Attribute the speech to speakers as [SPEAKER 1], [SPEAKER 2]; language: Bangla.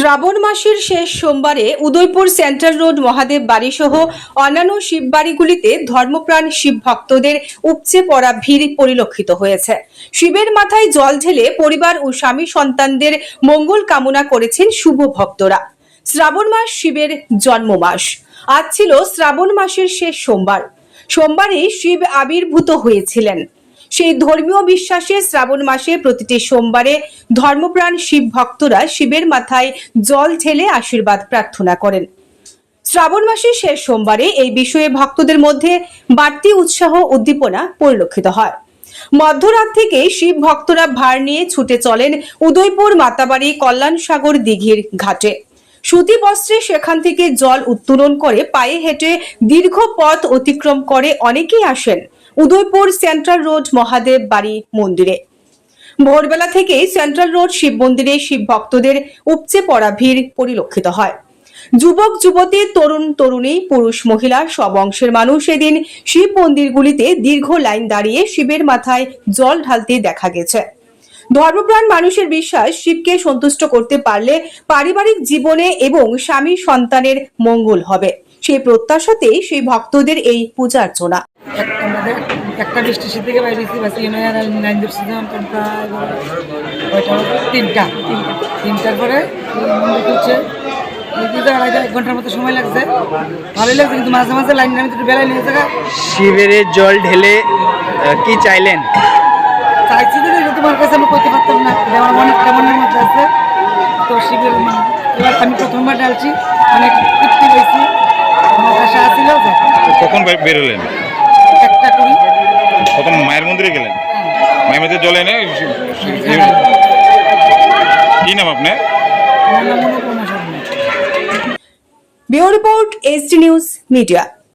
[SPEAKER 1] শ্রাবণ মাসের শেষ সোমবারে উদয়পুর সেন্ট্রাল রোড, মহাদেব বাড়ি সহ অন্যান্য শিববাড়িগুলিতে ধর্মপ্রাণ শিব ভক্তদের উপচে পড়া ভিড় পরিলক্ষিত হয়েছে। শিবের মাথায় জল ঢেলে পরিবার ও স্বামী সন্তানদের মঙ্গল কামনা করেছেন শুভ ভক্তরা। শ্রাবণ মাস শিবের জন্ম মাস আজ ছিল শ্রাবণ মাসের শেষ সোমবার। সোমবারে শিব আবির্ভূত হয়েছিলেন। সেই ধর্মীয় বিশ্বাসে শ্রাবণ মাসে প্রতিটি সোমবারে ধর্মপ্রাণ শিব ভক্তরা শিবের মাথায় জল ঢেলে আশীর্বাদ প্রার্থনা করেন। শ্রাবণ মাসের শেষ সোমবারে এই বিষয়ে ভক্তদের মধ্যে বাড়তি উৎসাহ উদ্দীপনা পরিলক্ষিত হয়। মধ্যরাত থেকে শিব ভক্তরা ভার নিয়ে ছুটে চলেন উদয়পুর মাতাবাড়ি কল্যাণ সাগর দিঘির ঘাটে। সুতি বস্ত্রে সেখান থেকে জল উত্তোলন করে পায়ে হেঁটে দীর্ঘ পথ অতিক্রম করে অনেকেই আসেন। উদয়পুর সেন্ট্রাল রোড মহাদেব বাড়ি মন্দিরে। ভোরবেলা থেকেই সেন্ট্রাল রোড শিব মন্দিরে শিব ভক্তদের উপচে পড়া ভিড় পরিলক্ষিত হয়। যুবক, যুবতী, তরুণ, তরুণী, পুরুষ, মহিলা সব অংশের মানুষ এদিন শিব মন্দিরগুলিতে দীর্ঘ লাইন দাঁড়িয়ে শিবের মাথায় জল ঢালতে দেখা গেছে। ধর্মপ্রাণ মানুষের বিশ্বাস শিবকে সন্তুষ্ট করতে পারলে পারিবারিক জীবনে এবং স্বামী সন্তানের মঙ্গল হবে। সেই প্রত্যাশাতেই সেই ভক্তদের এই পূজার্চনা
[SPEAKER 2] একটা থেকে বাস? তিনটা। তিনটার পরে এক ঘণ্টার মতো সময় লাগছে। ভালোই লাগছে কিন্তু মাঝে মাঝে লাইন বেলায় নিয়ে থাকা
[SPEAKER 3] শিবের জল ঢেলে কি চাইলেন?
[SPEAKER 2] তোমার কাছে আমি করতে পারতাম না আমার অনেক কেমনের মধ্যে আছে। তো শিবের এবার আমি প্রথমবার ডালছি অনেক তৃপ্তি পেয়েছি আমার আশা আছিল
[SPEAKER 4] কখন বেরোলেন
[SPEAKER 2] একটা করি।
[SPEAKER 4] প্রথম মায়ের মন্দিরে গেলেন? মায়ের মন্দিরে জল এনে কি নাম আপনার?
[SPEAKER 1] Bureau report SD news media.